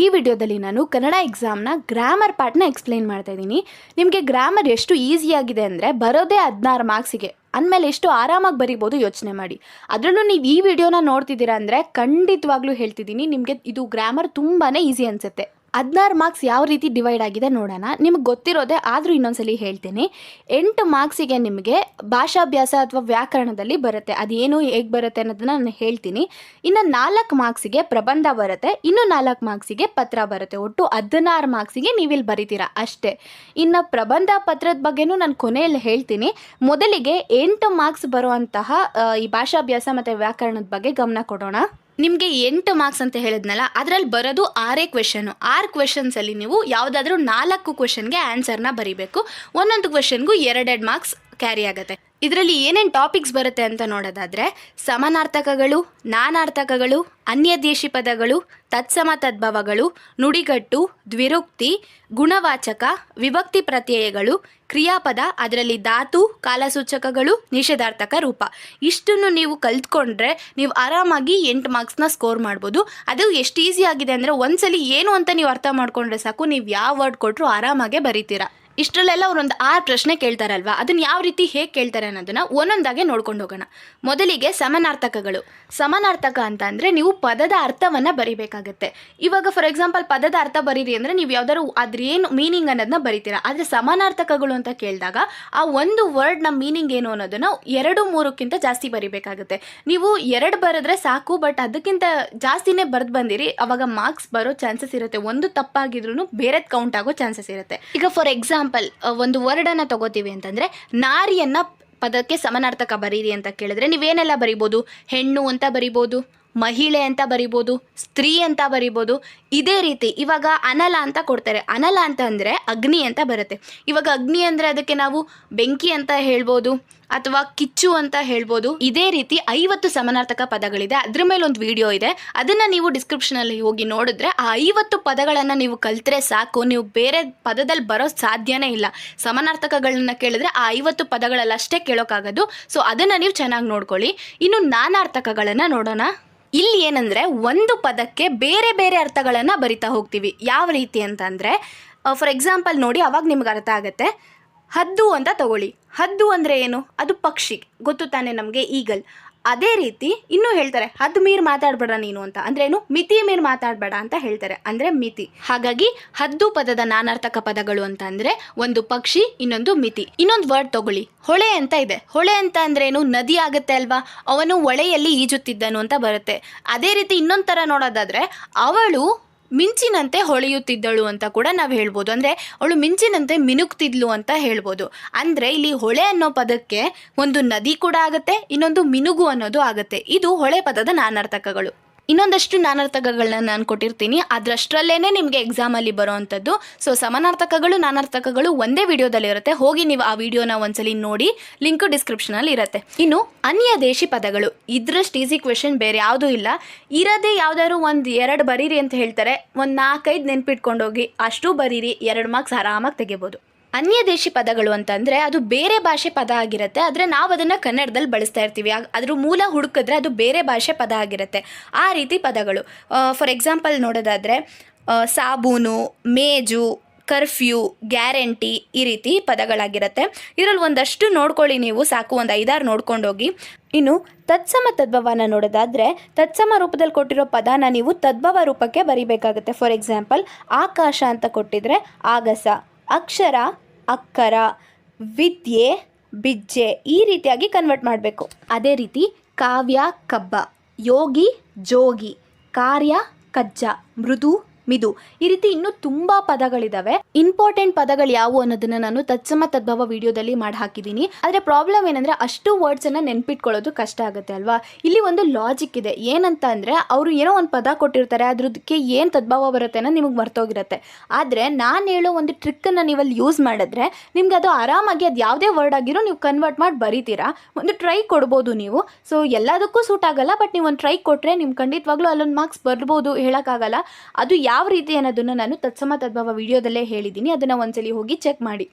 ಈ ವಿಡಿಯೋದಲ್ಲಿ ನಾನು ಕನ್ನಡ ಎಕ್ಸಾಮ್ನ ಗ್ರಾಮರ್ ಪಾರ್ಟ್ನ ಎಕ್ಸ್ಪ್ಲೈನ್ ಮಾಡ್ತಾ ಇದ್ದೀನಿ. ನಿಮಗೆ ಗ್ರಾಮರ್ ಎಷ್ಟು ಈಸಿಯಾಗಿದೆ ಅಂದರೆ ಬರೋದೇ ಹದಿನಾರು ಮಾರ್ಕ್ಸಿಗೆ ಅಂದಮೇಲೆ ಎಷ್ಟು ಆರಾಮಾಗಿ ಬರಿಬೋದು ಯೋಚನೆ ಮಾಡಿ. ಅದರಲ್ಲೂ ನೀವು ಈ ವಿಡಿಯೋನ ನೋಡ್ತಿದ್ದೀರಾ ಅಂದರೆ ಖಂಡಿತವಾಗ್ಲೂ ಹೇಳ್ತಿದ್ದೀನಿ, ನಿಮಗೆ ಇದು ಗ್ರಾಮರ್ ತುಂಬಾ ಈಸಿ ಅನಿಸುತ್ತೆ. ಹದಿನಾರು ಮಾರ್ಕ್ಸ್ ಯಾವ ರೀತಿ ಡಿವೈಡ್ ಆಗಿದೆ ನೋಡೋಣ. ನಿಮಗೆ ಗೊತ್ತಿರೋದೇ ಆದರೂ ಇನ್ನೊಂದ್ಸಲಿ ಹೇಳ್ತೀನಿ. ಎಂಟು ಮಾರ್ಕ್ಸಿಗೆ ನಿಮಗೆ ಭಾಷಾಭ್ಯಾಸ ಅಥವಾ ವ್ಯಾಕರಣದಲ್ಲಿ ಬರುತ್ತೆ. ಅದೇನು ಹೇಗೆ ಬರುತ್ತೆ ಅನ್ನೋದನ್ನ ನಾನು ಹೇಳ್ತೀನಿ. ಇನ್ನು ನಾಲ್ಕು ಮಾರ್ಕ್ಸಿಗೆ ಪ್ರಬಂಧ ಬರುತ್ತೆ. ಇನ್ನು ನಾಲ್ಕು ಮಾರ್ಕ್ಸಿಗೆ ಪತ್ರ ಬರುತ್ತೆ. ಒಟ್ಟು ಹದಿನಾರು ಮಾರ್ಕ್ಸಿಗೆ ನೀವಿಲ್ಲಿ ಬರಿತೀರಾ? ಅಷ್ಟೇ. ಇನ್ನು ಪ್ರಬಂಧ ಪತ್ರದ ಬಗ್ಗೆನೂ ನಾನು ಕೊನೆಯಲ್ಲಿ ಹೇಳ್ತೀನಿ. ಮೊದಲಿಗೆ ಎಂಟು ಮಾರ್ಕ್ಸ್ ಬರುವಂತಹ ಈ ಭಾಷಾಭ್ಯಾಸ ಮತ್ತು ವ್ಯಾಕರಣದ ಬಗ್ಗೆ ಗಮನ ಕೊಡೋಣ. ನಿಮಗೆ ಎಂಟು ಮಾರ್ಕ್ಸ್ ಅಂತ ಹೇಳಿದ್ನಲ್ಲ, ಅದರಲ್ಲಿ ಬರೋದು ಆರೇ ಕ್ವೆಶನು ಆರು ಕ್ವೆಶನ್ಸಲ್ಲಿ ನೀವು ಯಾವುದಾದ್ರೂ ನಾಲ್ಕು ಕ್ವೆಶನ್ಗೆ ಆನ್ಸರ್ನ ಬರೀಬೇಕು. ಒಂದೊಂದು ಕ್ವೆಶನ್ಗೂ ಎರಡೆರಡು ಮಾರ್ಕ್ಸ್ ಕ್ಯಾರಿ ಆಗುತ್ತೆ. ಇದರಲ್ಲಿ ಏನೇನು ಟಾಪಿಕ್ಸ್ ಬರುತ್ತೆ ಅಂತ ನೋಡೋದಾದರೆ, ಸಮಾನಾರ್ಥಕಗಳು, ನಾನಾರ್ಥಕಗಳು, ಅನ್ಯದೇಶಿ ಪದಗಳು, ತತ್ಸಮ ತದ್ಭವಗಳು, ನುಡಿಗಟ್ಟು, ದ್ವಿರುಕ್ತಿ, ಗುಣವಾಚಕ, ವಿಭಕ್ತಿ ಪ್ರತ್ಯಯಗಳು, ಕ್ರಿಯಾಪದ, ಅದರಲ್ಲಿ ಧಾತು, ಕಾಲಸೂಚಕಗಳು, ನಿಷೇಧಾರ್ಥಕ ರೂಪ. ಇಷ್ಟನ್ನು ನೀವು ಕಲ್ತ್ಕೊಂಡ್ರೆ ನೀವು ಆರಾಮಾಗಿ ಎಂಟು ಮಾರ್ಕ್ಸ್ನ ಸ್ಕೋರ್ ಮಾಡ್ಬೋದು. ಅದು ಎಷ್ಟು ಈಸಿ ಆಗಿದೆ ಅಂದರೆ ಒಂದ್ಸಲಿ ಏನು ಅಂತ ನೀವು ಅರ್ಥ ಮಾಡ್ಕೊಂಡ್ರೆ ಸಾಕು, ನೀವು ಯಾವ ವರ್ಡ್ ಕೊಟ್ಟರು ಆರಾಮಾಗೆ ಬರೀತೀರಾ. ಇಷ್ಟರಲ್ಲೆಲ್ಲ ಅವರೊಂದು ಆರು ಪ್ರಶ್ನೆ ಕೇಳ್ತಾರಲ್ವಾ? ಅದನ್ನ ಯಾವ ರೀತಿ ಹೇಗೆ ಕೇಳ್ತಾರೆ ಅನ್ನೋದನ್ನ ಒಂದೊಂದಾಗೆ ನೋಡ್ಕೊಂಡು ಹೋಗೋಣ. ಮೊದಲಿಗೆ ಸಮಾನಾರ್ಥಕಗಳು. ಸಮಾನಾರ್ಥಕ ಅಂತ ಅಂದರೆ ನೀವು ಪದದ ಅರ್ಥವನ್ನು ಬರಿಬೇಕಾಗತ್ತೆ. ಇವಾಗ ಫಾರ್ ಎಕ್ಸಾಂಪಲ್ ಪದದ ಅರ್ಥ ಬರೀರಿ ಅಂದರೆ ನೀವು ಯಾವ್ದಾದ್ರು ಅದ್ರ ಏನು ಮೀನಿಂಗ್ ಅನ್ನೋದನ್ನ ಬರಿತೀರಾ. ಆದರೆ ಸಮಾನಾರ್ಥಕಗಳು ಅಂತ ಕೇಳಿದಾಗ ಆ ಒಂದು ವರ್ಡ್ನ ಮೀನಿಂಗ್ ಏನು ಅನ್ನೋದನ್ನ ಎರಡು ಮೂರಕ್ಕಿಂತ ಜಾಸ್ತಿ ಬರಿಬೇಕಾಗುತ್ತೆ. ನೀವು ಎರಡು ಬರೆದ್ರೆ ಸಾಕು ಬಟ್ ಅದಕ್ಕಿಂತ ಜಾಸ್ತಿನೇ ಬರೆದು ಬಂದಿರಿ, ಅವಾಗ ಮಾರ್ಕ್ಸ್ ಬರೋ ಚಾನ್ಸಸ್ ಇರುತ್ತೆ. ಒಂದು ತಪ್ಪಾಗಿದ್ರು ಬೇರೆ ಕೌಂಟ್ ಆಗೋ ಚಾನ್ಸಸ್ ಇರುತ್ತೆ. ಈಗ ಫಾರ್ ಎಕ್ಸಾಂಪಲ್ ಒಂದು ವರ್ಡನ್ನು ತಗೋತೀವಿ ಅಂತಂದರೆ, ನಾರಿಯನ್ನ ಪದಕ್ಕೆ ಸಮನಾರ್ಥಕ ಬರೀರಿ ಅಂತ ಕೇಳಿದ್ರೆ, ನೀವೇನೆಲ್ಲ ಬರಿಬೋದು? ಹೆಣ್ಣು ಅಂತ ಬರಿಬೋದು, ಮಹಿಳೆ ಅಂತ ಬರಿಬೋದು, ಸ್ತ್ರೀ ಅಂತ ಬರಿಬೋದು, ಇದೇ ರೀತಿ ಇವಾಗ ಅನಲ ಅಂತ ಕೊಡ್ತಾರೆ. ಅನಲ ಅಂತ ಅಂದರೆ ಅಗ್ನಿ ಅಂತ ಬರುತ್ತೆ. ಇವಾಗ ಅಗ್ನಿ ಅಂದರೆ ಅದಕ್ಕೆ ನಾವು ಬೆಂಕಿ ಅಂತ ಹೇಳ್ಬೋದು ಅಥವಾ ಕಿಚ್ಚು ಅಂತ ಹೇಳ್ಬೋದು, ಇದೇ ರೀತಿ ಐವತ್ತು ಸಮಾನಾರ್ಥಕ ಪದಗಳಿದೆ. ಅದ್ರ ಮೇಲೆ ಒಂದು ವಿಡಿಯೋ ಇದೆ. ಅದನ್ನ ನೀವು ಡಿಸ್ಕ್ರಿಪ್ಷನಲ್ಲಿ ಹೋಗಿ ನೋಡಿದ್ರೆ ಆ ಐವತ್ತು ಪದಗಳನ್ನ ನೀವು ಕಲ್ತ್ರೆ ಸಾಕು. ನೀವು ಬೇರೆ ಪದದಲ್ಲಿ ಬರೋ ಸಾಧ್ಯನೇ ಇಲ್ಲ. ಸಮಾನಾರ್ಥಕಗಳನ್ನ ಕೇಳಿದ್ರೆ ಆ ಐವತ್ತು ಪದಗಳಲ್ಲಷ್ಟೇ ಕೇಳೋಕ್ಕಾಗೋದು ಸೊ ಅದನ್ನ ನೀವು ಚೆನ್ನಾಗಿ ನೋಡ್ಕೊಳ್ಳಿ. ಇನ್ನು ನಾನಾರ್ಥಕಗಳನ್ನ ನೋಡೋಣ. ಇಲ್ಲಿ ಏನಂದ್ರೆ, ಒಂದು ಪದಕ್ಕೆ ಬೇರೆ ಬೇರೆ ಅರ್ಥಗಳನ್ನ ಬರಿತಾ ಹೋಗ್ತೀವಿ. ಯಾವ ರೀತಿ ಅಂತಂದ್ರೆ ಫಾರ್ ಎಕ್ಸಾಂಪಲ್ ನೋಡಿ, ಅವಾಗ ನಿಮ್ಗೆ ಅರ್ಥ ಆಗುತ್ತೆ. ಹದ್ದು ಅಂತ ತಗೊಳ್ಳಿ. ಹದ್ದು ಅಂದರೆ ಏನು? ಅದು ಪಕ್ಷಿ. ಗೊತ್ತು ತಾನೇ ನಮಗೆ? ಈಗಲ್. ಅದೇ ರೀತಿ ಇನ್ನೂ ಹೇಳ್ತಾರೆ ಹದ್ದು ಮೀರ್ ಮಾತಾಡಬೇಡ ನೀನು ಅಂತ. ಅಂದ್ರೆ ಏನು? ಮಿತಿ ಮೀರ್ ಮಾತಾಡಬೇಡ ಅಂತ ಹೇಳ್ತಾರೆ. ಅಂದ್ರೆ ಮಿತಿ. ಹಾಗಾಗಿ ಹದ್ದು ಪದದ ನಾನಾರ್ಥಕ ಪದಗಳು ಅಂತ ಅಂದ್ರೆ ಒಂದು ಪಕ್ಷಿ, ಇನ್ನೊಂದು ಮಿತಿ. ಇನ್ನೊಂದು ವರ್ಡ್ ತಗೊಳ್ಳಿ. ಹೊಳೆ ಅಂತ ಇದೆ. ಹೊಳೆ ಅಂತ ಅಂದ್ರೆ ಏನು? ನದಿ ಆಗುತ್ತೆ ಅಲ್ವಾ? ಅವನು ಹೊಳೆಯಲ್ಲಿ ಈಜುತ್ತಿದ್ದನು ಅಂತ ಬರುತ್ತೆ. ಅದೇ ರೀತಿ ಇನ್ನೊಂದು ಥರ ನೋಡೋದಾದ್ರೆ, ಅವಳು ಮಿಂಚಿನಂತೆ ಹೊಳೆಯುತ್ತಿದ್ದಳು ಅಂತ ಕೂಡ ನಾವು ಹೇಳ್ಬೋದು. ಅಂದರೆ ಅವಳು ಮಿಂಚಿನಂತೆ ಮಿನುಗ್ತಿದ್ಲು ಅಂತ ಹೇಳ್ಬೋದು. ಅಂದರೆ ಇಲ್ಲಿ ಹೊಳೆ ಅನ್ನೋ ಪದಕ್ಕೆ ಒಂದು ನದಿ ಕೂಡ ಆಗುತ್ತೆ, ಇನ್ನೊಂದು ಮಿನುಗು ಅನ್ನೋದು ಆಗುತ್ತೆ. ಇದು ಹೊಳೆ ಪದದ ನಾನಾರ್ಥಕಗಳು. ಇನ್ನೊಂದಷ್ಟು ನಾನಾರ್ಥಕಗಳನ್ನ ನಾನು ಕೊಟ್ಟಿರ್ತೀನಿ. ಅದರಷ್ಟರಲ್ಲೇ ನಿಮಗೆ ಎಕ್ಸಾಮಲ್ಲಿ ಬರೋವಂಥದ್ದು ಸೊ ಸಮಾನಾರ್ಥಕಗಳು, ನಾನಾರ್ಥಕಗಳು ಒಂದೇ ವಿಡಿಯೋದಲ್ಲಿ ಇರುತ್ತೆ. ಹೋಗಿ ನೀವು ಆ ವಿಡಿಯೋನ ಒಂದ್ಸಲಿ ನೋಡಿ. ಲಿಂಕ್ ಡಿಸ್ಕ್ರಿಪ್ಷನಲ್ಲಿ ಇರುತ್ತೆ. ಇನ್ನು, ಅನ್ಯ ದೇಶಿ ಪದಗಳು. ಇದ್ರಷ್ಟು ಈಸಿ ಕ್ವೆಶನ್ ಬೇರೆ ಯಾವುದೂ ಇಲ್ಲ. ಇರೋದೇ ಯಾವ್ದಾದ್ರು ಒಂದು ಎರಡು ಬರೀರಿ ಅಂತ ಹೇಳ್ತಾರೆ. ಒಂದು ನಾಲ್ಕೈದು ನೆನ್ಪಿಟ್ಕೊಂಡೋಗಿ ಅಷ್ಟು ಬರೀರಿ, ಎರಡು ಮಾರ್ಕ್ಸ್ ಆರಾಮಾಗಿ ತೆಗಿಬೋದು. ಅನ್ಯ ದೇಶಿ ಪದಗಳು ಅಂತಂದರೆ ಅದು ಬೇರೆ ಭಾಷೆ ಪದ ಆಗಿರುತ್ತೆ, ಆದರೆ ನಾವು ಅದನ್ನು ಕನ್ನಡದಲ್ಲಿ ಬಳಸ್ತಾ ಇರ್ತೀವಿ. ಅದ್ರ ಮೂಲ ಹುಡುಕಿದ್ರೆ ಅದು ಬೇರೆ ಭಾಷೆ ಪದ ಆಗಿರುತ್ತೆ. ಆ ರೀತಿ ಪದಗಳು. ಫಾರ್ ಎಕ್ಸಾಂಪಲ್ ನೋಡೋದಾದರೆ ಸಾಬೂನು, ಮೇಜು, ಕರ್ಫ್ಯೂ, ಗ್ಯಾರಂಟಿ ಈ ರೀತಿ ಪದಗಳಾಗಿರುತ್ತೆ. ಇದರಲ್ಲಿ ಒಂದಷ್ಟು ನೋಡ್ಕೊಳ್ಳಿ ನೀವು, ಸಾಕು, ಒಂದು ಐದಾರು ನೋಡ್ಕೊಂಡೋಗಿ ಇನ್ನು ತತ್ಸಮ ತದ್ಭವನ ನೋಡೋದಾದರೆ, ತತ್ಸಮ ರೂಪದಲ್ಲಿ ಕೊಟ್ಟಿರೋ ಪದನ ನೀವು ತದ್ಭವ ರೂಪಕ್ಕೆ ಬರಿಬೇಕಾಗುತ್ತೆ. ಫಾರ್ ಎಕ್ಸಾಂಪಲ್ ಆಕಾಶ ಅಂತ ಕೊಟ್ಟಿದ್ರೆ, ಆಗಸ. ಅಕ್ಷರ, ಅಕ್ಕರ, ವಿದ್ಯೆ, ಬಿಜ್ಜೆ ಈ ರೀತಿಯಾಗಿ ಕನ್ವರ್ಟ್ ಮಾಡಬೇಕು. ಅದೇ ರೀತಿ ಕಾವ್ಯ, ಕಬ್ಬ, ಯೋಗಿ, ಜೋಗಿ, ಕಾರ್ಯ, ಕಜ್ಜ, ಮೃದು ಮಿದು. ಈ ರೀತಿ ಇನ್ನೂ ತುಂಬಾ ಪದಗಳಿದಾವೆ. ಇಂಪಾರ್ಟೆಂಟ್ ಪದಗಳು ಯಾವುವು ಅನ್ನೋದನ್ನ ನಾನು ತತ್ಸಮ ತದ್ಭವ ವಿಡಿಯೋದಲ್ಲಿ ಮಾಡಿ ಹಾಕಿದ್ದೀನಿ ಆದ್ರೆ ಪ್ರಾಬ್ಲಮ್ ಏನಂದ್ರೆ ಅಷ್ಟು ವರ್ಡ್ಸ್ ಅನ್ನ ನೆನ್ಪಿಟ್ಕೊಳ್ಳೋದು ಕಷ್ಟ ಆಗುತ್ತೆ ಅಲ್ವಾ? ಇಲ್ಲಿ ಒಂದು ಲಾಜಿಕ್ ಇದೆ. ಏನಂತ ಅಂದ್ರೆ ಅವರು ಏನೋ ಒಂದು ಪದ ಕೊಟ್ಟಿರ್ತಾರೆ ಅದ್ರದಕ್ಕೆ ಏನು ತದ್ಭವ ಬರುತ್ತೆ ಅನ್ನೋದು ನಿಮ್ಗೆ ಮರ್ತೋಗಿರುತ್ತೆ. ಆದ್ರೆ ನಾನು ಹೇಳೋ ಒಂದು ಟ್ರಿಕ್ ಅನ್ನ ನೀವಲ್ಲಿ ಯೂಸ್ ಮಾಡಿದ್ರೆ ನಿಮ್ಗೆ ಅದು ಆರಾಮಾಗಿ ಅದು ಯಾವುದೇ ವರ್ಡ್ ಆಗಿರೋ ನೀವು ಕನ್ವರ್ಟ್ ಮಾಡಿ ಬರೀತೀರಾ? ಒಂದು ಟ್ರೈ ಕೊಡ್ಬೋದು ನೀವು. ಸೊ ಎಲ್ಲದಕ್ಕೂ ಸೂಟ್ ಆಗಲ್ಲ ಬಟ್ ನೀವು ಒಂದು ಟ್ರೈ ಕೊಟ್ಟರೆ ನಿಮ್ಗೆ ಖಂಡಿತವಾಗ್ಲೂ ಅಲ್ಲೊಂದು ಮಾರ್ಕ್ಸ್ ಬರ್ಬೋದು ಹೇಳೋಕ್ಕಾಗಲ್ಲ. ಅದು ಯಾವ ರೀತಿ ಅನ್ನೋದನ್ನು ನಾನು ತತ್ಸಮ ತದ್ಭವ ವಿಡಿಯೋದಲ್ಲೇ ಹೇಳಿದ್ದೀನಿ. ಅದನ್ನು ಒಂದ್ಸಲಿ ಹೋಗಿ ಚೆಕ್ ಮಾಡಿ.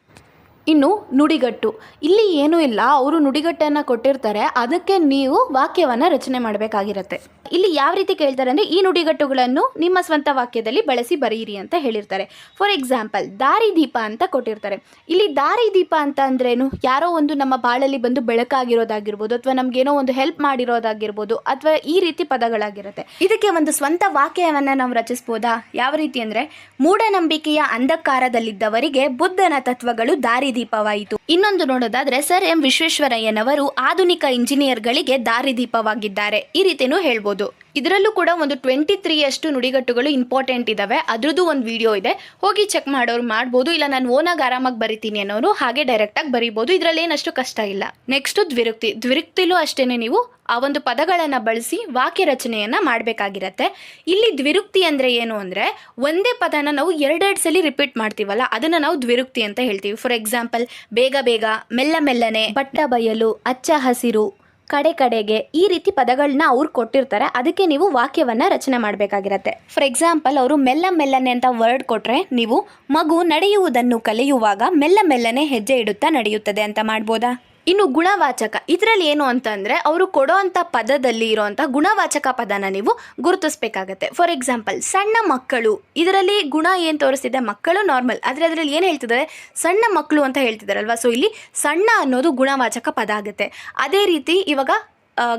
ಇನ್ನು ನುಡಿಗಟ್ಟು. ಇಲ್ಲಿ ಏನೂ ಇಲ್ಲ. ಅವರು ನುಡಿಗಟ್ಟನ್ನು ಕೊಟ್ಟಿರ್ತಾರೆ. ಅದಕ್ಕೆ ನೀವು ವಾಕ್ಯವನ್ನು ರಚನೆ ಮಾಡಬೇಕಾಗಿರುತ್ತೆ. ಇಲ್ಲಿ ಯಾವ ರೀತಿ ಕೇಳ್ತಾರೆ ಅಂದರೆ ಈ ನುಡಿಗಟ್ಟುಗಳನ್ನು ನಿಮ್ಮ ಸ್ವಂತ ವಾಕ್ಯದಲ್ಲಿ ಬಳಸಿ ಬರೆಯಿರಿ ಅಂತ ಹೇಳಿರ್ತಾರೆ. ಫಾರ್ ಎಕ್ಸಾಂಪಲ್ ದಾರಿ ದೀಪ ಅಂತ ಕೊಟ್ಟಿರ್ತಾರೆ. ಇಲ್ಲಿ ದಾರಿ ದೀಪ ಅಂತ ಅಂದ್ರೇನು? ಯಾರೋ ಒಂದು ನಮ್ಮ ಬಾಳಲ್ಲಿ ಬಂದು ಬೆಳಕಾಗಿರೋದಾಗಿರ್ಬೋದು, ಅಥವಾ ನಮಗೇನೋ ಒಂದು ಹೆಲ್ಪ್ ಮಾಡಿರೋದಾಗಿರ್ಬೋದು, ಅಥವಾ ಈ ರೀತಿ ಪದಗಳಾಗಿರುತ್ತೆ. ಇದಕ್ಕೆ ಒಂದು ಸ್ವಂತ ವಾಕ್ಯವನ್ನು ನಾವು ರಚಿಸ್ಬೋದಾ? ಯಾವ ರೀತಿ ಅಂದ್ರೆ, ಮೂಢನಂಬಿಕೆಯ ಅಂಧಕಾರದಲ್ಲಿದ್ದವರಿಗೆ ಬುದ್ಧನ ತತ್ವಗಳು ದಾರಿದೀಪವಾಯಿತು ಇನ್ನೊಂದು ನೋಡೋದಾದ್ರೆ, ಸರ್ ಎಂ ವಿಶ್ವೇಶ್ವರಯ್ಯನವರು ಆಧುನಿಕ ಇಂಜಿನಿಯರ್ಗಳಿಗೆ ದಾರಿದೀಪವಾಗಿದ್ದಾರೆ ಈ ರೀತಿಯೂ ಹೇಳ್ಬೋದು. ಇದರಲ್ಲೂ ಕೂಡ ಒಂದು ಟ್ವೆಂಟಿ ತ್ರೀ ಅಷ್ಟು ನುಡಿಗಟ್ಟುಗಳು ಇಂಪಾರ್ಟೆಂಟ್ ಇದಾವೆ. ಅದ್ರದ್ದು ಒಂದು ವಿಡಿಯೋ ಇದೆ. ಹೋಗಿ ಚೆಕ್ ಮಾಡೋರು ಮಾಡ್ಬೋದು. ಇಲ್ಲ ನಾನು ಓನಾಗಿ ಆರಾಮಾಗಿ ಬರಿತೀನಿ ಅನ್ನೋರು ಹಾಗೆ ಡೈರೆಕ್ಟಾಗಿ ಬರಿಬೋದು. ಇದರಲ್ಲಿ ಏನಷ್ಟು ಕಷ್ಟ ಇಲ್ಲ. ನೆಕ್ಸ್ಟ್ ದ್ವಿರುಕ್ತಿ. ದ್ವಿರುಕ್ತಿಲೂ ಅಷ್ಟೇನೆ ನೀವು ಆ ಒಂದು ಪದಗಳನ್ನು ಬಳಸಿ ವಾಕ್ಯ ರಚನೆಯನ್ನ ಮಾಡಬೇಕಾಗಿರತ್ತೆ. ಇಲ್ಲಿ ದ್ವಿರುಕ್ತಿ ಅಂದ್ರೆ ಏನು ಅಂದ್ರೆ ಒಂದೇ ಪದನ ನಾವು ಎರಡೆರಡು ಸಲ ರಿಪೀಟ್ ಮಾಡ್ತೀವಲ್ಲ, ಅದನ್ನ ನಾವು ದ್ವಿರುಕ್ತಿ ಅಂತ ಹೇಳ್ತೀವಿ. ಫಾರ್ ಎಕ್ಸಾಂಪಲ್ ಬೇಗ ಬೇಗ, ಮೆಲ್ಲ ಮೆಲ್ಲನೆ, ಬಟ್ಟ ಬಯಲು, ಅಚ್ಚ ಹಸಿರು ಕಡೆ ಕಡೆಗೆ ಈ ರೀತಿ ಪದಗಳನ್ನ ಅವ್ರು ಕೊಟ್ಟಿರ್ತಾರೆ. ಅದಕ್ಕೆ ನೀವು ವಾಕ್ಯವನ್ನ ರಚನೆ ಮಾಡಬೇಕಾಗಿರತ್ತೆ. ಫಾರ್ ಎಕ್ಸಾಂಪಲ್ ಅವರು ಮೆಲ್ಲ ಮೆಲ್ಲನೆ ಅಂತ ವರ್ಡ್ ಕೊಟ್ರೆ ನೀವು ಮಗು ನಡೆಯುವುದನ್ನು ಕಲಿಯುವಾಗ ಮೆಲ್ಲ ಮೆಲ್ಲನೆ ಹೆಜ್ಜೆ ಇಡುತ್ತಾ ನಡೆಯುತ್ತದೆ ಅಂತ ಮಾಡ್ಬೋದಾ? ಇನ್ನು ಗುಣವಾಚಕ, ಇದರಲ್ಲಿ ಏನು ಅಂತಂದ್ರೆ ಅವರು ಕೊಡೋ ಅಂಥ ಪದದಲ್ಲಿ ಇರೋವಂಥ ಗುಣವಾಚಕ ಪದನ ನೀವು ಗುರುತಿಸ್ಬೇಕಾಗತ್ತೆ. ಫಾರ್ ಎಕ್ಸಾಂಪಲ್ ಸಣ್ಣ ಮಕ್ಕಳು, ಇದರಲ್ಲಿ ಗುಣ ಏನು ತೋರಿಸ್ತಿದೆ? ಮಕ್ಕಳು ನಾರ್ಮಲ್ ಆದರೆ ಅದರಲ್ಲಿ ಏನು ಹೇಳ್ತಿದ್ದಾರೆ? ಸಣ್ಣ ಮಕ್ಕಳು ಅಂತ ಹೇಳ್ತಿದ್ದಾರಲ್ವಾ? ಸೊ ಇಲ್ಲಿ ಸಣ್ಣ ಅನ್ನೋದು ಗುಣವಾಚಕ ಪದ ಆಗುತ್ತೆ. ಅದೇ ರೀತಿ ಇವಾಗ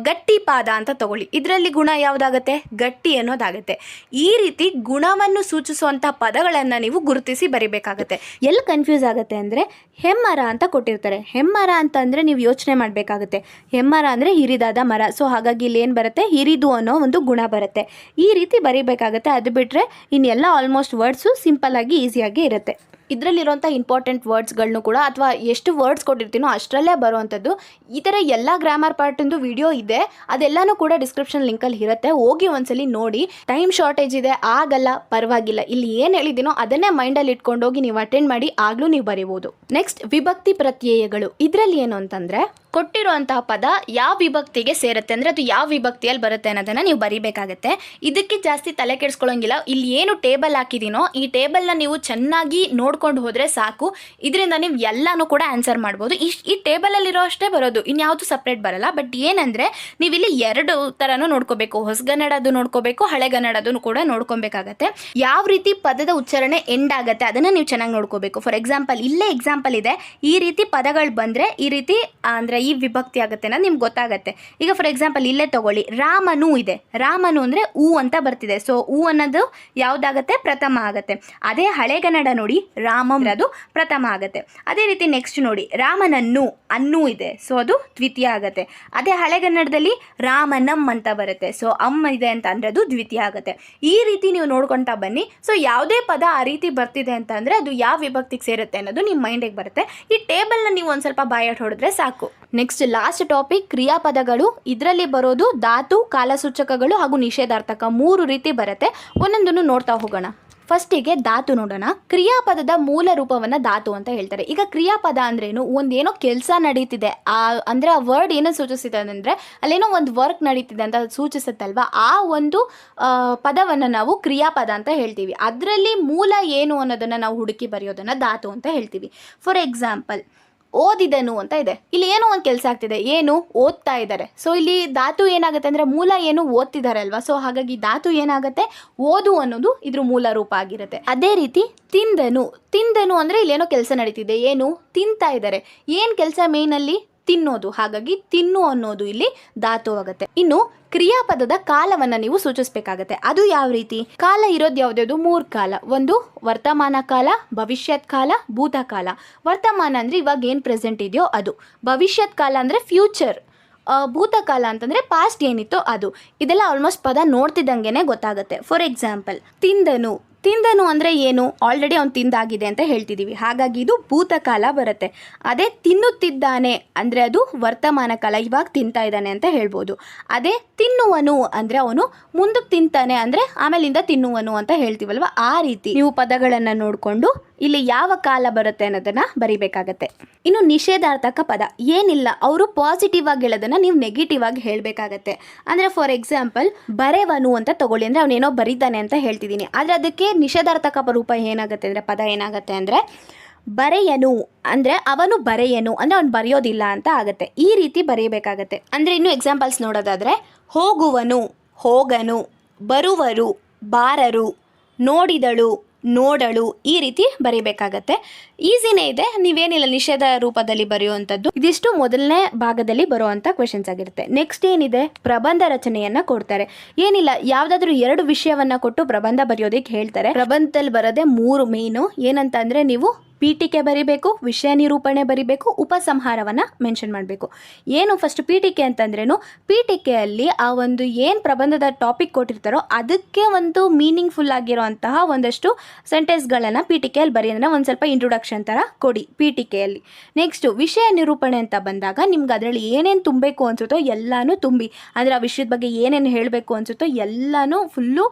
ಗಟ್ಟಿ ಪಾದ ಅಂತ ತಗೊಳ್ಳಿ. ಇದರಲ್ಲಿ ಗುಣ ಯಾವುದಾಗತ್ತೆ? ಗಟ್ಟಿ ಅನ್ನೋದಾಗತ್ತೆ. ಈ ರೀತಿ ಗುಣವನ್ನು ಸೂಚಿಸುವಂಥ ಪದಗಳನ್ನು ನೀವು ಗುರುತಿಸಿ ಬರಿಬೇಕಾಗತ್ತೆ. ಎಲ್ಲಿ ಕನ್ಫ್ಯೂಸ್ ಆಗುತ್ತೆ ಅಂದರೆ ಹೆಮ್ಮರ ಅಂತ ಕೊಟ್ಟಿರ್ತಾರೆ. ಹೆಮ್ಮರ ಅಂತ ಅಂದರೆ ನೀವು ಯೋಚನೆ ಮಾಡಬೇಕಾಗುತ್ತೆ. ಹೆಮ್ಮರ ಅಂದರೆ ಹಿರಿದಾದ ಮರ. ಸೊ ಹಾಗಾಗಿ ಇಲ್ಲಿ ಏನು ಬರುತ್ತೆ? ಹಿರಿದು ಅನ್ನೋ ಒಂದು ಗುಣ ಬರುತ್ತೆ. ಈ ರೀತಿ ಬರಿಬೇಕಾಗತ್ತೆ. ಅದು ಬಿಟ್ಟರೆ ಇನ್ನೆಲ್ಲ ಆಲ್ಮೋಸ್ಟ್ ವರ್ಡ್ಸು ಸಿಂಪಲ್ ಆಗಿ ಈಸಿಯಾಗಿ ಇರುತ್ತೆ. ಇದರಲ್ಲಿರುವಂಥ ಇಂಪಾರ್ಟೆಂಟ್ ವರ್ಡ್ಸ್ಗಳನ್ನು ಕೂಡ ಅಥವಾ ಎಷ್ಟು ವರ್ಡ್ಸ್ ಕೊಟ್ಟಿರ್ತೀನೋ ಅಷ್ಟರಲ್ಲೇ ಬರುವಂಥದ್ದು. ಈ ಥರ ಎಲ್ಲ ಗ್ರಾಮರ್ ಪಾರ್ಟಿಂದು ವಿಡಿಯೋ ಇದೆ. ಅದೆಲ್ಲನೂ ಕೂಡ ಡಿಸ್ಕ್ರಿಪ್ಷನ್ ಲಿಂಕಲ್ಲಿ ಇರುತ್ತೆ. ಹೋಗಿ ಒಂದ್ಸಲಿ ನೋಡಿ. ಟೈಮ್ ಶಾರ್ಟೇಜ್ ಇದೆ. ಆಗಲ್ಲ, ಪರವಾಗಿಲ್ಲ. ಇಲ್ಲಿ ಏನು ಹೇಳಿದ್ದೀನೋ ಅದನ್ನೇ ಮೈಂಡಲ್ಲಿ ಇಟ್ಕೊಂಡು ಹೋಗಿ ನೀವು ಅಟೆಂಡ್ ಮಾಡಿ, ಆಗಲೂ ನೀವು ಬರೀಬೋದು. ನೆಕ್ಸ್ಟ್ ವಿಭಕ್ತಿ ಪ್ರತ್ಯಯಗಳು. ಇದರಲ್ಲಿ ಏನು ಅಂತಂದರೆ, ಕೊಟ್ಟಿರುವಂತಹ ಪದ ಯಾವ ವಿಭಕ್ತಿಗೆ ಸೇರುತ್ತೆ? ಅಂದರೆ ಅದು ಯಾವ ವಿಭಕ್ತಿಯಲ್ಲಿ ಬರುತ್ತೆ ಅನ್ನೋದನ್ನು ನೀವು ಬರಿಬೇಕಾಗತ್ತೆ. ಇದಕ್ಕೆ ಜಾಸ್ತಿ ತಲೆ ಕೆಡಿಸ್ಕೊಳ್ಳೋಂಗಿಲ್ಲ ಇಲ್ಲಿ ಏನು ಟೇಬಲ್ ಹಾಕಿದ್ದೀನೋ ಈ ಟೇಬಲ್ನ ನೀವು ಚೆನ್ನಾಗಿ ನೋಡ್ಕೊಂಡು ಹೋದರೆ ಸಾಕು. ಇದರಿಂದ ನೀವು ಎಲ್ಲನೂ ಕೂಡ ಆನ್ಸರ್ ಮಾಡ್ಬೋದು. ಇಷ್ಟು ಈ ಟೇಬಲಲ್ಲಿರೋ ಅಷ್ಟೇ ಬರೋದು. ಇನ್ಯಾವುದು ಸಪ್ರೇಟ್ ಬರಲ್ಲ. ಬಟ್ ಏನಂದರೆ ನೀವಿಲ್ಲಿ ಎರಡು ಥರನೂ ನೋಡ್ಕೋಬೇಕು. ಹೊಸಗನ್ನಡದು ನೋಡ್ಕೋಬೇಕು ಹಳೆಗನ್ನಡದು ಕೂಡ ನೋಡ್ಕೊಬೇಕಾಗತ್ತೆ. ಯಾವ ರೀತಿ ಪದದ ಉಚ್ಚಾರಣೆ ಎಂಡ್ ಆಗುತ್ತೆ ಅದನ್ನು ನೀವು ಚೆನ್ನಾಗಿ ನೋಡ್ಕೋಬೇಕು. ಫಾರ್ ಎಕ್ಸಾಂಪಲ್ ಇಲ್ಲೇ ಎಕ್ಸಾಂಪಲ್ ಇದೆ. ಈ ರೀತಿ ಪದಗಳು ಬಂದರೆ ಈ ರೀತಿ ಅಂದರೆ ಈ ವಿಭಕ್ತಿ ಆಗುತ್ತೆ ಅನ್ನೋದು ನಿಮ್ಗೆ ಗೊತ್ತಾಗತ್ತೆ. ಈಗ ಫಾರ್ ಎಕ್ಸಾಂಪಲ್ ಇಲ್ಲೇ ತಗೊಳ್ಳಿ. ರಾಮನು ಇದೆ. ರಾಮನು ಅಂದರೆ ಹೂ ಅಂತ ಬರ್ತಿದೆ. ಸೊ ಹೂ ಅನ್ನೋದು ಯಾವುದಾಗತ್ತೆ? ಪ್ರಥಮ ಆಗತ್ತೆ. ಅದೇ ಹಳೆಗನ್ನಡ ನೋಡಿ ರಾಮಂ ಅದು ಪ್ರಥಮ ಆಗತ್ತೆ. ಅದೇ ರೀತಿ ನೆಕ್ಸ್ಟ್ ನೋಡಿ, ರಾಮನನ್ನು ಅನ್ನು ಇದೆ. ಸೊ ಅದು ದ್ವಿತೀಯ ಆಗತ್ತೆ. ಅದೇ ಹಳೆಗನ್ನಡದಲ್ಲಿ ರಾಮನಂ ಅಂತ ಬರುತ್ತೆ. ಸೊ ಅಮ್ಮ ಇದೆ ಅಂತ ಅಂದರೆ ಅದು ದ್ವಿತೀಯ ಆಗುತ್ತೆ. ಈ ರೀತಿ ನೀವು ನೋಡ್ಕೊತಾ ಬನ್ನಿ. ಸೊ ಯಾವುದೇ ಪದ ಆ ರೀತಿ ಬರ್ತಿದೆ ಅಂತ ಅಂದರೆ ಅದು ಯಾವ ವಿಭಕ್ತಿಗೆ ಸೇರುತ್ತೆ ಅನ್ನೋದು ನಿಮ್ಮ ಮೈಂಡಿಗೆ ಬರುತ್ತೆ. ಈ ಟೇಬಲ್ನ ನೀವು ಒಂದು ಸ್ವಲ್ಪ ಬಾಯಾಟ್ ಹೊಡೆದ್ರೆ ಸಾಕು. ನೆಕ್ಸ್ಟ್ ಲಾಸ್ಟ್ ಟಾಪಿಕ್ ಕ್ರಿಯಾಪದಗಳು. ಇದರಲ್ಲಿ ಬರೋದು ಧಾತು, ಕಾಲಸೂಚಕಗಳು ಹಾಗೂ ನಿಷೇಧಾರ್ಥಕ ಮೂರು ರೀತಿ ಬರುತ್ತೆ. ಒಂದೊಂದನ್ನು ನೋಡ್ತಾ ಹೋಗೋಣ. ಫಸ್ಟಿಗೆ ಧಾತು ನೋಡೋಣ. ಕ್ರಿಯಾಪದದ ಮೂಲ ರೂಪವನ್ನು ಧಾತು ಅಂತ ಹೇಳ್ತಾರೆ. ಈಗ ಕ್ರಿಯಾಪದ ಅಂದ್ರೇನು? ಒಂದೇನೋ ಕೆಲಸ ನಡೀತಿದೆ. ಆ, ಅಂದರೆ ಆ ವರ್ಡ್ ಏನೋ ಸೂಚಿಸಿದೆ ಅಂದ್ರೆ ಅಲ್ಲೇನೋ ಒಂದು ವರ್ಕ್ ನಡೀತಿದೆ ಅಂತ ಸೂಚಿಸುತ್ತಲ್ವ? ಸೂಚಿಸುತ್ತಲ್ವಾ ಆ ಒಂದು ಪದವನ್ನು ನಾವು ಕ್ರಿಯಾಪದ ಅಂತ ಹೇಳ್ತೀವಿ. ಅದರಲ್ಲಿ ಮೂಲ ಏನು ಅನ್ನೋದನ್ನು ನಾವು ಹುಡುಕಿ ಬರೆಯೋದನ್ನು ಧಾತು ಅಂತ ಹೇಳ್ತೀವಿ. ಫಾರ್ ಎಕ್ಸಾಂಪಲ್ ಓದಿದನು ಅಂತ ಇದೆ. ಇಲ್ಲಿ ಏನೋ ಒಂದು ಕೆಲಸ ಆಗ್ತಿದೆ. ಏನು? ಓದ್ತಾ ಇದ್ದಾರೆ. ಸೊ ಇಲ್ಲಿ ಧಾತು ಏನಾಗುತ್ತೆ ಅಂದರೆ ಮೂಲ ಏನು ಓದ್ತಿದ್ದಾರೆ ಅಲ್ವಾ? ಸೊ ಹಾಗಾಗಿ ಧಾತು ಏನಾಗುತ್ತೆ? ಓದು ಅನ್ನೋದು ಇದ್ರ ಮೂಲ ರೂಪ ಆಗಿರುತ್ತೆ. ಅದೇ ರೀತಿ ತಿಂದನು. ತಿಂದನು ಅಂದರೆ ಇಲ್ಲೇನೋ ಕೆಲಸ ನಡೀತಿದೆ. ಏನು? ತಿಂತಾ ಇದ್ದಾರೆ. ಏನು ಕೆಲಸ ಮೇನಲ್ಲಿ ತಿನ್ನೋದು. ಹಾಗಾಗಿ ತಿನ್ನು ಅನ್ನೋದು ಇಲ್ಲಿ ಧಾತು ಆಗುತ್ತೆ ಇನ್ನು ಕ್ರಿಯಾಪದದ ಕಾಲವನ್ನು ನೀವು ಸೂಚಿಸಬೇಕಾಗತ್ತೆ. ಅದು ಯಾವ ರೀತಿ? ಕಾಲ ಇರೋದು ಯಾವುದ್ಯಾವುದು? ಮೂರು ಕಾಲ ಒಂದು ವರ್ತಮಾನ ಕಾಲ, ಭವಿಷ್ಯತ್ ಕಾಲ ಭೂತಕಾಲ ವರ್ತಮಾನ ಅಂದರೆ ಇವಾಗ ಏನು ಪ್ರೆಸೆಂಟ್ ಇದೆಯೋ ಅದು. ಭವಿಷ್ಯತ್ ಕಾಲ ಅಂದರೆ ಫ್ಯೂಚರ್ ಭೂತಕಾಲ ಅಂತಂದರೆ ಪಾಸ್ಟ್ ಏನಿತ್ತೋ ಅದು. ಇದೆಲ್ಲ ಆಲ್ಮೋಸ್ಟ್ ಪದ ನೋಡ್ತಿದ್ದಂಗೆ ಗೊತ್ತಾಗುತ್ತೆ. For example ತಿಂದನು. ತಿಂದನು ಅಂದರೆ ಏನು? ಆಲ್ರೆಡಿ ಅವ್ನು ತಿಂದಾಗಿದೆ ಅಂತ ಹೇಳ್ತಿದ್ದೀವಿ ಹಾಗಾಗಿ ಇದು ಭೂತಕಾಲ ಬರುತ್ತೆ. ಅದೇ ತಿನ್ನುತ್ತಿದ್ದಾನೆ ಅಂದರೆ ಅದು ವರ್ತಮಾನ ಕಾಲ, ಇವಾಗ ತಿಂತಾ ಇದ್ದಾನೆ ಅಂತ ಹೇಳ್ಬೋದು. ಅದೇ ತಿನ್ನುವನು ಅಂದರೆ ಅವನು ಮುಂದಕ್ಕೆ ತಿಂತಾನೆ ಅಂದರೆ ಆಮೇಲಿಂದ ತಿನ್ನುವನು ಅಂತ ಹೇಳ್ತೀವಲ್ವ? ಆ ರೀತಿ ನೀವು ಪದಗಳನ್ನು ನೋಡಿಕೊಂಡು ಇಲ್ಲಿ ಯಾವ ಕಾಲ ಬರುತ್ತೆ ಅನ್ನೋದನ್ನ ಬರಿಬೇಕಾಗತ್ತೆ. ಇನ್ನು ನಿಷೇಧಾರ್ಥಕ ಪದ, ಏನಿಲ್ಲ, ಅವರು ಪಾಸಿಟಿವ್ ಆಗಿ ಹೇಳೋದನ್ನ ನೀವು ನೆಗೆಟಿವ್ ಆಗಿ ಹೇಳಬೇಕಾಗತ್ತೆ. ಅಂದರೆ ಫಾರ್ ಎಕ್ಸಾಂಪಲ್ ಬರೆವನು ಅಂತ ತಗೊಳ್ಳಿ, ಅಂದರೆ ಅವನೇನೋ ಬರೀತಾನೆ ಅಂತ ಹೇಳ್ತಿದ್ದೀನಿ. ಆದರೆ ಅದಕ್ಕೆ ನಿಷೇಧಾರ್ಥಕ ರೂಪ ಏನಾಗುತ್ತೆ ಅಂದರೆ, ಪದ ಏನಾಗುತ್ತೆ ಅಂದರೆ, ಬರೆಯನು, ಅಂದರೆ ಅವನು ಬರೆಯನು, ಅಂದರೆ ಅವನು ಬರೆಯೋದಿಲ್ಲ ಅಂತ ಆಗುತ್ತೆ. ಈ ರೀತಿ ಬರೆಯಬೇಕಾಗತ್ತೆ ಅಂದರೆ ಇನ್ನು ಎಕ್ಸಾಂಪಲ್ಸ್ ನೋಡೋದಾದರೆ, ಹೋಗುವನು, ಹೋಗನು, ಬರುವರು, ಬಾರರು, ನೋಡಿದಳು ನೋಡಳು ಈ ರೀತಿ ಬರೀಬೇಕಾಗತ್ತೆ. ಈಸಿನೇ ಇದೆ, ನೀವೇನಿಲ್ಲ ನಿಷೇಧ ರೂಪದಲ್ಲಿ ಬರೆಯುವಂಥದ್ದು, ಇದಿಷ್ಟು ಮೊದಲನೇ ಭಾಗದಲ್ಲಿ ಬರುವಂಥ ಕ್ವೆಶನ್ಸ್ ಆಗಿರುತ್ತೆ. ನೆಕ್ಸ್ಟ್ ಏನಿದೆ? ಪ್ರಬಂಧ ರಚನೆಯನ್ನ ಕೊಡ್ತಾರೆ. ಏನಿಲ್ಲ, ಯಾವುದಾದ್ರೂ ಎರಡು ವಿಷಯವನ್ನ ಕೊಟ್ಟು ಪ್ರಬಂಧ ಬರೆಯೋದಕ್ಕೆ ಹೇಳ್ತಾರೆ. ಪ್ರಬಂಧದಲ್ಲಿ ಬರೋದೇ ಮೂರು ಮೇನು ಏನಂತ ಅಂದರೆ ನೀವು ಪೀಠಿಕೆ ಬರಿಬೇಕು, ವಿಷಯ ನಿರೂಪಣೆ ಬರಿಬೇಕು, ಉಪಸಂಹಾರವನ್ನ ಮೆನ್ಷನ್ ಮಾಡಬೇಕು. ಏನು ಫಸ್ಟ್ ಪೀಠಿಕೆ ಅಂತಂದ್ರೇನು, ಪೀಠಿಕೆಯಲ್ಲಿ ಆ ಒಂದು ಏನು ಪ್ರಬಂಧದ ಟಾಪಿಕ್ ಕೊಟ್ಟಿರ್ತಾರೋ ಅದಕ್ಕೆ ಒಂದು ಮೀನಿಂಗ್ಫುಲ್ ಆಗಿರೋಂತಹ ಒಂದಷ್ಟು ಸೆಂಟೆನ್ಸ್ಗಳನ್ನು ಪೀಠಿಕೆಯಲ್ಲಿ ಬರಿ ಅಂದರೆ ಒಂದು ಸ್ವಲ್ಪ ಇಂಟ್ರೊಡಕ್ಷನ್ ಥರ ಕೊಡಿ ಪೀಠಿಕೆಯಲ್ಲಿ. ನೆಕ್ಸ್ಟು ವಿಷಯ ನಿರೂಪಣೆ ಅಂತ ಬಂದಾಗ ನಿಮ್ಗೆ ಅದರಲ್ಲಿ ಏನೇನು ತುಂಬಬೇಕು ಅನ್ಸುತ್ತೋ ಎಲ್ಲನೂ ತುಂಬಿ. ಅಂದರೆ ಆ ವಿಷಯದ ಬಗ್ಗೆ ಏನೇನು ಹೇಳಬೇಕು ಅನ್ಸುತ್ತೋ ಎಲ್ಲನೂ ಫುಲ್ಲು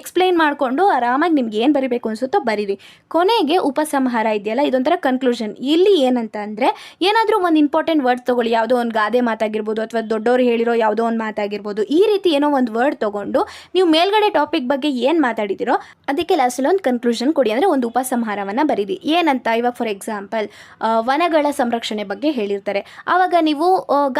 ಎಕ್ಸ್ಪ್ಲೈನ್ ಮಾಡಿಕೊಂಡು ಆರಾಮಾಗಿ ನಿಮ್ಗೆ ಏನು ಬರಿಬೇಕು ಅನ್ಸುತ್ತೋ ಬರೀರಿ. ಕೊನೆಗೆ ಉಪಸಂಹಾರ ಇದೆಯಲ್ಲ, ಇದೊಂಥರ ಕನ್ಕ್ಲೂಷನ್ ಇಲ್ಲಿ ಏನಂತ ಅಂದರೆ, ಏನಾದರೂ ಒಂದು ಇಂಪಾರ್ಟೆಂಟ್ ವರ್ಡ್ ತೊಗೊಳ್ಳಿ, ಯಾವುದೋ ಒಂದು ಗಾದೆ ಮಾತಾಗಿರ್ಬೋದು ಅಥವಾ ದೊಡ್ಡವರು ಹೇಳಿರೋ ಯಾವುದೋ ಒಂದು ಮಾತಾಗಿರ್ಬೋದು, ಈ ರೀತಿ ಏನೋ ಒಂದು ವರ್ಡ್ ತೊಗೊಂಡು ನೀವು ಮೇಲ್ಗಡೆ ಟಾಪಿಕ್ ಬಗ್ಗೆ ಏನು ಮಾತಾಡಿದಿರೋ, ಅದಕ್ಕೆ ಲಾಸ್ಟಲ್ಲಿ ಒಂದು ಕನ್ಕ್ಲೂಷನ್ ಕೊಡಿ. ಅಂದರೆ ಒಂದು ಉಪಸಂಹಾರವನ್ನು ಬರೀರಿ. ಏನಂತ ಇವಾಗ ಫಾರ್ ಎಕ್ಸಾಂಪಲ್ ವನಗಳ ಸಂರಕ್ಷಣೆ ಬಗ್ಗೆ ಹೇಳಿರ್ತಾರೆ. ಆವಾಗ ನೀವು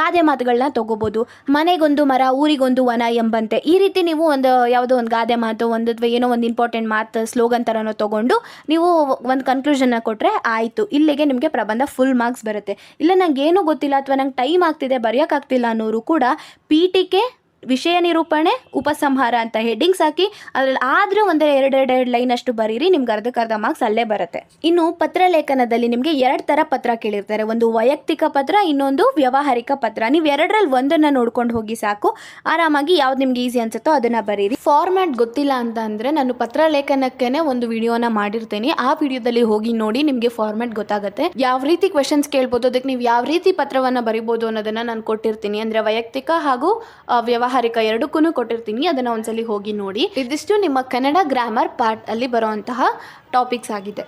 ಗಾದೆ ಮಾತುಗಳನ್ನ ತಗೋಬೋದು. ಮನೆಗೊಂದು ಮರ, ಊರಿಗೊಂದು ವನ ಎಂಬಂತೆ, ಈ ರೀತಿ ನೀವು ಒಂದು ಯಾವುದೋ ಒಂದು ಗಾದೆ ಮಾತು, ಒಂದು ಅಥವಾ ಏನೋ ಒಂದು ಇಂಪಾರ್ಟೆಂಟ್ ಮಾತು ಸ್ಲೋಗನ್ ಥರನೋ ತೊಗೊಂಡು ನೀವು ಒಂದು ಕನ್ಕ್ಲೂಷನ್ನ ಕೊಟ್ಟರೆ ಆಯಿತು. ಇಲ್ಲಿಗೆ ನಿಮಗೆ ಪ್ರಬಂಧ ಫುಲ್ ಮಾರ್ಕ್ಸ್ ಬರುತ್ತೆ. ಇಲ್ಲ ನಂಗೆ ಏನೂ ಗೊತ್ತಿಲ್ಲ ಅಥವಾ ನಂಗೆ ಟೈಮ್ ಆಗ್ತಿದೆ ಬರೆಯೋಕ್ಕಾಗ್ತಿಲ್ಲ ಅನ್ನೋರು ಕೂಡ ಪಿ ಪೀಠಿಕೆ ವಿಷಯ ನಿರೂಪಣೆ ಉಪಸಂಹಾರ ಅಂತ ಹೆಡ್ಡಿಂಗ್ಸ್ ಹಾಕಿ ಅದ್ರಲ್ಲಿ ಆದರೂ ಒಂದು ಎರಡು ಎರಡು ಎರಡು ಲೈನ್ ಅಷ್ಟು ಬರೀರಿ ನಿಮ್ಗೆ ಅರ್ಧಕ್ಕರ್ಧ ಮಾರ್ಕ್ಸ್ ಅಲ್ಲೇ ಬರುತ್ತೆ. ಇನ್ನು ಪತ್ರಲೇಖನದಲ್ಲಿ ನಿಮಗೆ ಎರಡು ಥರ ಪತ್ರ ಕೇಳಿರ್ತಾರೆ. ಒಂದು ವೈಯಕ್ತಿಕ ಪತ್ರ ಇನ್ನೊಂದು ವ್ಯವಹಾರಿಕ ಪತ್ರ. ನೀವು ಎರಡರಲ್ಲಿ ಒಂದನ್ನು ನೋಡ್ಕೊಂಡು ಹೋಗಿ ಸಾಕು. ಆರಾಮಾಗಿ ಯಾವ್ದು ನಿಮ್ಗೆ ಈಸಿ ಅನ್ಸುತ್ತೋ ಅದನ್ನು ಬರೀರಿ. ಫಾರ್ಮ್ಯಾಟ್ ಗೊತ್ತಿಲ್ಲ ಅಂತ ಅಂದರೆ ನಾನು ಪತ್ರಲೇಖನಕ್ಕೇ ಒಂದು ವಿಡಿಯೋನ ಮಾಡಿರ್ತೀನಿ. ಆ ವಿಡಿಯೋದಲ್ಲಿ ಹೋಗಿ ನೋಡಿ ನಿಮಗೆ ಫಾರ್ಮ್ಯಾಟ್ ಗೊತ್ತಾಗುತ್ತೆ. ಯಾವ ರೀತಿ ಕ್ವೆಶನ್ಸ್ ಕೇಳ್ಬೋದು ಅದಕ್ಕೆ ನೀವು ಯಾವ ರೀತಿ ಪತ್ರವನ್ನು ಬರಿಬೋದು ಅನ್ನೋದನ್ನು ನಾನು ಕೊಟ್ಟಿರ್ತೀನಿ. ಅಂದರೆ ವೈಯಕ್ತಿಕ ಹಾಗೂ ಆ, ವ್ಯಾವಹಾರಿಕ ಎರಡಕ್ಕೂ ಕೊಟ್ಟಿರ್ತೀನಿ, ಅದನ್ನು ಒಂದ್ಸಲಿ ಹೋಗಿ ನೋಡಿ. ಇದಿಷ್ಟು ನಿಮ್ಮ ಕನ್ನಡ ಗ್ರಾಮರ್ ಪಾರ್ಟ್ ಅಲ್ಲಿ ಬರುವಂತಹ ಟಾಪಿಕ್ಸ್ ಆಗಿದೆ.